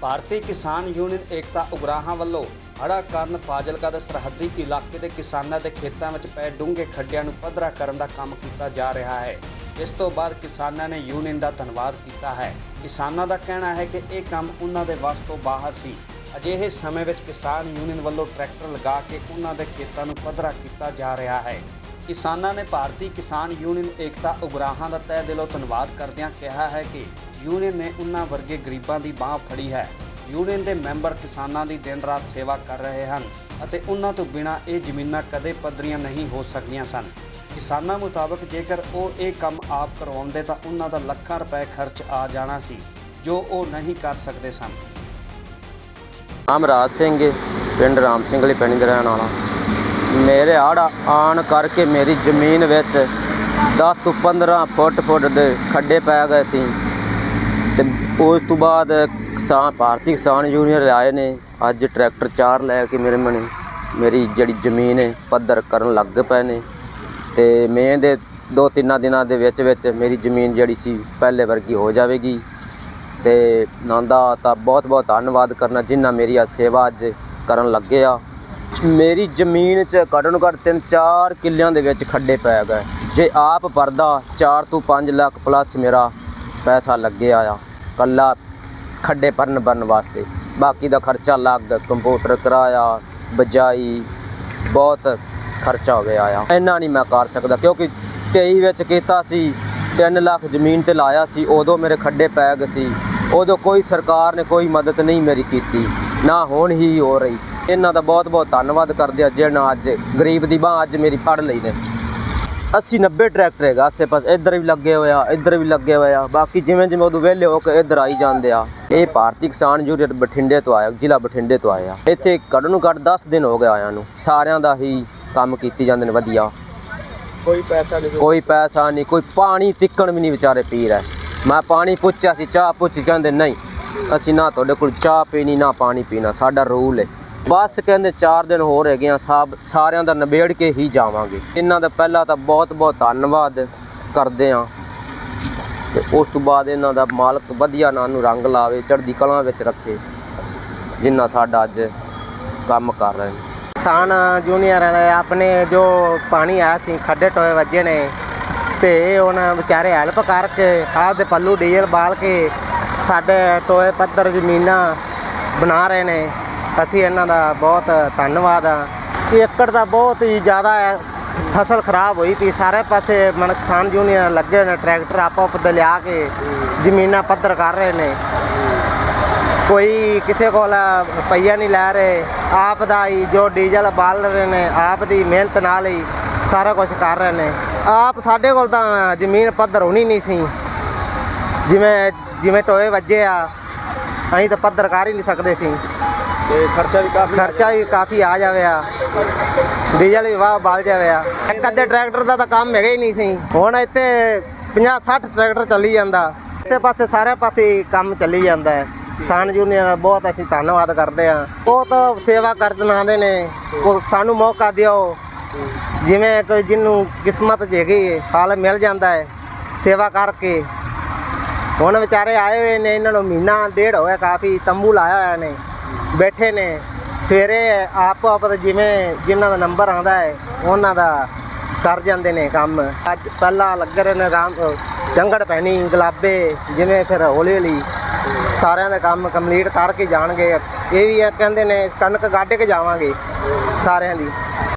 ਭਾਰਤੀ ਕਿਸਾਨ ਯੂਨੀਅਨ ਏਕਤਾ ਉਗਰਾਹਾਂ ਵੱਲੋਂ ਹੜਾ ਕਾਰਨ ਫਾਜ਼ਿਲਕਾ ਦੇ ਸਰਹੱਦੀ ਇਲਾਕੇ ਦੇ ਕਿਸਾਨਾਂ ਦੇ ਖੇਤਾਂ ਵਿੱਚ ਪਏ ਡੂੰਘੇ ਖੱਡਿਆਂ ਨੂੰ ਪੱਧਰਾ ਕਰਨ ਦਾ ਕੰਮ ਕੀਤਾ ਜਾ ਰਿਹਾ ਹੈ। ਇਸ ਤੋਂ ਬਾਅਦ ਕਿਸਾਨਾਂ ਨੇ ਯੂਨੀਅਨ ਦਾ ਧੰਨਵਾਦ ਕੀਤਾ ਹੈ। ਕਿਸਾਨਾਂ ਦਾ ਕਹਿਣਾ ਹੈ ਕਿ ਇਹ ਕੰਮ ਉਹਨਾਂ ਦੇ ਵੱਸ ਤੋਂ ਬਾਹਰ ਸੀ। ਅਜਿਹੇ ਸਮੇਂ ਵਿੱਚ ਕਿਸਾਨ ਯੂਨੀਅਨ ਵੱਲੋਂ ਟਰੈਕਟਰ ਲਗਾ ਕੇ ਉਹਨਾਂ ਦੇ ਖੇਤਾਂ ਨੂੰ ਪੱਧਰਾ ਕੀਤਾ ਜਾ ਰਿਹਾ ਹੈ। ਕਿਸਾਨਾਂ ਨੇ ਭਾਰਤੀ ਕਿਸਾਨ ਯੂਨੀਅਨ ਏਕਤਾ ਉਗਰਾਹਾਂ ਦਾ ਤਹਿ ਦਿਲੋਂ ਧੰਨਵਾਦ ਕਰਦਿਆਂ ਕਿਹਾ ਹੈ ਕਿ ਯੂਨੀਅਨ ਨੇ ਉਨ੍ਹਾਂ ਵਰਗੇ ਗਰੀਬਾਂ ਦੀ ਬਾਹ ਫੜੀ ਹੈ। ਯੂਨੀਅਨ ਦੇ ਮੈਂਬਰ ਕਿਸਾਨਾਂ ਦੀ ਦਿਨ ਰਾਤ ਸੇਵਾ ਕਰ ਰਹੇ ਹਨ ਅਤੇ ਉਹਨਾਂ ਤੋਂ ਬਿਨਾਂ ਇਹ ਜ਼ਮੀਨਾਂ ਕਦੇ ਪੱਧਰੀਆਂ ਨਹੀਂ ਹੋ ਸਕਦੀਆਂ ਸਨ। ਕਿਸਾਨਾਂ ਮੁਤਾਬਕ ਜੇਕਰ ਉਹ ਇਹ ਕੰਮ ਆਪ ਕਰਵਾਉਂਦੇ ਤਾਂ ਉਹਨਾਂ ਦਾ ਲੱਖਾਂ ਰੁਪਏ ਖਰਚ ਆ ਜਾਣਾ ਸੀ, ਜੋ ਉਹ ਨਹੀਂ ਕਰ ਸਕਦੇ ਸਨ। ਨਾਮ ਰਾਜ ਸਿੰਘ ਪਿੰਡ ਰਾਮ ਸਿੰਘ ਵਾਲੀ, ਪਿੰਡ ਦਾ ਰਹਿਣ ਵਾਲਾ। ਮੇਰੇ ਹੜ੍ਹ ਆਣ ਕਰਕੇ ਮੇਰੀ ਜ਼ਮੀਨ ਵਿੱਚ 10 ਤੋਂ 15 ਫੁੱਟ ਫੁੱਟ ਦੇ ਖੱਡੇ ਪੈ ਗਏ ਸੀ। ਤੇ ਉਸ ਤੋਂ ਬਾਅਦ ਕਿਸਾਨ, ਭਾਰਤੀ ਕਿਸਾਨ ਯੂਨੀਅਨ ਆਏ ਨੇ। ਅੱਜ ਟਰੈਕਟਰ ਚਾਰ ਲੈ ਕੇ ਮੇਰੇ ਮਨੇ ਮੇਰੀ ਜਿਹੜੀ ਜ਼ਮੀਨ ਹੈ, ਪੱਧਰ ਕਰਨ ਲੱਗ ਪਏ ਨੇ। ਤੇ ਮੈਂ ਦੇ ਦੋ ਤਿੰਨਾਂ ਦਿਨਾਂ ਦੇ ਵਿੱਚ ਵਿੱਚ ਮੇਰੀ ਜ਼ਮੀਨ ਜਿਹੜੀ ਸੀ, ਪਹਿਲੇ ਵਰਗੀ ਹੋ ਜਾਵੇਗੀ। ਤੇ ਨੰਦਾ ਤਾਂ ਬਹੁਤ ਬਹੁਤ ਧੰਨਵਾਦ ਕਰਨਾ ਜਿਨ੍ਹਾਂ ਮੇਰੀ ਆ ਸੇਵਾ ਅੱਜ ਕਰਨ ਲੱਗੇ ਆ। ਮੇਰੀ ਜ਼ਮੀਨ 'ਚ ਘੱਟੋ ਘੱਟ ਤਿੰਨ ਚਾਰ ਕਿੱਲਿਆਂ ਦੇ ਵਿੱਚ ਖੱਡੇ ਪੈ ਗਏ। ਜੇ ਆਪ ਭਰਦਾ 4 ਤੋਂ 5 ਲੱਖ ਪਲੱਸ ਮੇਰਾ ਪੈਸਾ ਲੱਗਿਆ ਆ ਕੱਲਾ ਖੱਡੇ ਭਰਨ ਭਰਨ ਵਾਸਤੇ। ਬਾਕੀ ਦਾ ਖਰਚਾ ਲੱਗ ਕੰਪਿਊਟਰ ਕਿਰਾਇਆ, ਬਜਾਈ, ਬਹੁਤ ਖਰਚਾ ਹੋ ਗਿਆ ਆ। ਇੰਨਾ ਨਹੀਂ ਮੈਂ ਕਰ ਸਕਦਾ, ਕਿਉਂਕਿ 23 ਵਿੱਚ ਕੀਤਾ ਸੀ 3 ਲੱਖ ਜ਼ਮੀਨ ਤੇ ਲਾਇਆ ਸੀ, ਉਦੋਂ ਮੇਰੇ ਖੱਡੇ ਪੈ ਗਏ ਸੀ। ਉਦੋਂ ਕੋਈ ਸਰਕਾਰ ਨੇ ਕੋਈ ਮਦਦ ਨਹੀਂ ਮੇਰੀ ਕੀਤੀ। ਨਾ ਹੁਣ ਹੀ ਹੋ ਰਹੀ। ਇਹਨਾਂ ਦਾ ਬਹੁਤ ਬਹੁਤ ਧੰਨਵਾਦ ਕਰਦੇ ਆ ਜਿਹਨਾਂ ਅੱਜ ਗਰੀਬ ਦੀ ਬਾਹ ਅੱਜ ਮੇਰੀ ਫੜ ਲਈ ਨੇ। 80 90 ਟਰੈਕਟਰ ਹੈਗਾ ਆਸੇ ਪਾਸੇ ਇੱਧਰ ਵੀ ਲੱਗੇ ਹੋਇਆ ਇੱਧਰ ਵੀ ਲੱਗੇ ਹੋਇਆ ਬਾਕੀ ਜਿਵੇਂ ਜਿਵੇਂ ਉਦੋਂ ਵਿਹਲੇ ਹੋ ਕੇ ਇੱਧਰ ਆਈ ਜਾਂਦੇ ਆ ਇਹ ਭਾਰਤੀ ਕਿਸਾਨ ਯੂਨੀਅਨ ਬਠਿੰਡੇ ਤੋਂ ਆਇਆ ਜ਼ਿਲ੍ਹਾ ਬਠਿੰਡੇ ਤੋਂ ਆਇਆ। ਇੱਥੇ ਘੱਟ ਨੂੰ ਘੱਟ 10 ਦਿਨ ਹੋ ਗਏ ਆਇਆਂ ਨੂੰ। ਸਾਰਿਆਂ ਦਾ ਹੀ ਕੰਮ ਕੀਤੀ ਜਾਂਦੇ ਨੇ ਵਧੀਆ। ਕੋਈ ਪੈਸਾ ਨਹੀਂ ਕੋਈ ਪੈਸਾ ਨਹੀਂ ਕੋਈ ਪਾਣੀ ਤਿੱਕਣ ਵੀ ਨਹੀਂ ਵਿਚਾਰੇ ਪੀ ਰਹੇ ਮੈਂ ਪਾਣੀ ਪੁੱਛਿਆ ਸੀ ਚਾਹ ਪੁੱਛੀ ਕਹਿੰਦੇ ਨਹੀਂ ਅਸੀਂ ਨਾ ਤੁਹਾਡੇ ਕੋਲ ਚਾਹ ਪੀਣੀ, ਨਾ ਪਾਣੀ ਪੀਣਾ, ਸਾਡਾ ਰੂਲ ਹੈ। ਬਸ ਕਹਿੰਦੇ 4 ਦਿਨ ਹੋਰ ਹੈਗੇ ਆ ਸਭ ਸਾਰਿਆਂ ਦਾ ਨਿਬੇੜ ਕੇ ਹੀ ਜਾਵਾਂਗੇ। ਇਹਨਾਂ ਦਾ ਪਹਿਲਾਂ ਤਾਂ ਬਹੁਤ ਬਹੁਤ ਧੰਨਵਾਦ ਕਰਦੇ ਆ। ਤੇ ਉਸ ਤੋਂ ਬਾਅਦ ਇਹਨਾਂ ਦਾ ਮਾਲਕ ਵਧੀਆ ਨਾਂ ਨੂੰ ਰੰਗ ਲਾਵੇ, ਚੜ੍ਹਦੀ ਕਲਾਂ ਵਿੱਚ ਰੱਖੇ, ਜਿੰਨਾ ਸਾਡਾ ਅੱਜ ਕੰਮ ਕਰ ਰਹੇ ਨੇ। ਕਿਸਾਨ ਜੂਨੀਅਰ ਵਾਲੇ ਆਪਣੇ ਜੋ ਪਾਣੀ ਆਇਆ ਸੀ, ਖੱਡੇ ਟੋਏ ਵੱਜੇ ਨੇ, ਤੇ ਉਹਨਾਂ ਵਿਚਾਰੇ ਹੈਲਪ ਕਰਕੇ ਆਪਦੇ ਪੱਲੂ ਡੀਜ਼ਲ ਬਾਲ ਕੇ ਸਾਡੇ ਟੋਏ ਪੱਧਰ ਜ਼ਮੀਨਾਂ ਬਣਾ ਰਹੇ ਨੇ। ਅਸੀਂ ਇਹਨਾਂ ਦਾ ਬਹੁਤ ਧੰਨਵਾਦ ਆ ਏਕੜ ਦਾ ਬਹੁਤ ਹੀ ਜ਼ਿਆਦਾ ਫਸਲ ਖਰਾਬ ਹੋਈ ਪਈ, ਸਾਰੇ ਪਾਸੇ ਮਨ ਕਿਸਾਨ ਯੂਨੀਅਨ ਲੱਗੇ ਨੇ, ਟਰੈਕਟਰ ਆਪੋ ਆਪ ਦੇ ਲਿਆ ਕੇ ਜ਼ਮੀਨਾਂ ਪੱਧਰ ਕਰ ਰਹੇ ਨੇ। ਕੋਈ ਕਿਸੇ ਕੋਲ ਰੁਪਈਆ ਨਹੀਂ ਲੈ ਰਹੇ। ਆਪ ਦਾ ਹੀ ਜੋ ਡੀਜ਼ਲ ਬਾਲ ਰਹੇ ਨੇ, ਆਪ ਦੀ ਮਿਹਨਤ ਨਾਲ ਹੀ ਸਾਰਾ ਕੁਝ ਕਰ ਰਹੇ ਨੇ। ਆਪ ਸਾਡੇ ਕੋਲ ਤਾਂ ਜ਼ਮੀਨ ਪੱਧਰ ਹੋਣੀ ਨਹੀਂ ਸੀ। ਜਿਵੇਂ ਜਿਵੇਂ ਟੋਏ ਵੱਜੇ ਆ ਅਸੀਂ ਤਾਂ ਪੱਧਰ ਕਰ ਹੀ ਨਹੀਂ ਸਕਦੇ ਸੀ। ਤੇ ਖਰਚਾ ਵੀ ਕਾਫੀ ਖਰਚਾ ਵੀ ਕਾਫੀ ਆ ਜਾਵੇ ਆ। ਡੀਜ਼ਲ ਵੀ ਵਾਹ ਬਲ ਜਾਵੇ ਆ। ਇੱਕ ਅੱਧੇ ਟਰੈਕਟਰ ਦਾ ਤਾਂ ਕੰਮ ਹੈਗਾ ਹੀ ਨਹੀਂ ਸੀ। ਹੁਣ ਇੱਥੇ 50 60 ਟਰੈਕਟਰ ਚੱਲੀ ਜਾਂਦਾ। ਇਸੇ ਪਾਸੇ ਸਾਰੇ ਪਾਸੇ ਕੰਮ ਚੱਲੀ ਜਾਂਦਾ ਹੈ। ਕਿਸਾਨ ਯੂਨੀਅਨ ਦਾ ਬਹੁਤ ਅਸੀਂ ਧੰਨਵਾਦ ਕਰਦੇ ਆ ਬਹੁਤ ਸੇਵਾ ਕਰਨ ਆਉਂਦੇ ਨੇ। ਉਹ ਸਾਨੂੰ ਮੌਕਾ ਦਿਓ। ਜਿਵੇਂ ਕੋਈ ਜਿਹਨੂੰ ਕਿਸਮਤ ਹੈਗੀ ਫਲ ਮਿਲ ਜਾਂਦਾ ਹੈ। ਸੇਵਾ ਕਰਕੇ। ਹੁਣ ਵਿਚਾਰੇ ਆਏ ਹੋਏ ਨੇ, ਇਹਨਾਂ ਨੂੰ ਮਹੀਨਾ, ਡੇਢ ਹੋਇਆ ਕਾਫੀ ਤੰਬੂ ਲਾਇਆ ਹੋਇਆ ਨੇ, ਬੈਠੇ ਨੇ। ਸਵੇਰੇ ਆਪੋ ਆਪ ਦਾ ਜਿਵੇਂ ਜਿਨ੍ਹਾਂ ਦਾ ਨੰਬਰ ਆਉਂਦਾ ਹੈ, ਉਹਨਾਂ ਦਾ ਕਰ ਜਾਂਦੇ ਨੇ ਕੰਮ। ਅੱਜ ਪਹਿਲਾਂ ਲੱਗ ਰਹੇ ਨੇ ਰਾਮ ਜੰਗੜ ਪੈਣੀ, ਗੁਲਾਬੇ, ਜਿਵੇਂ ਫਿਰ ਹੌਲੀ ਹੌਲੀ ਸਾਰਿਆਂ ਦਾ ਕੰਮ ਕੰਪਲੀਟ ਕਰਕੇ ਜਾਣਗੇ। ਇਹ ਵੀ ਕਹਿੰਦੇ ਨੇ, ਕਣਕ ਗੱਡ ਕੇ ਜਾਵਾਂਗੇ ਸਾਰਿਆਂ ਦੀ।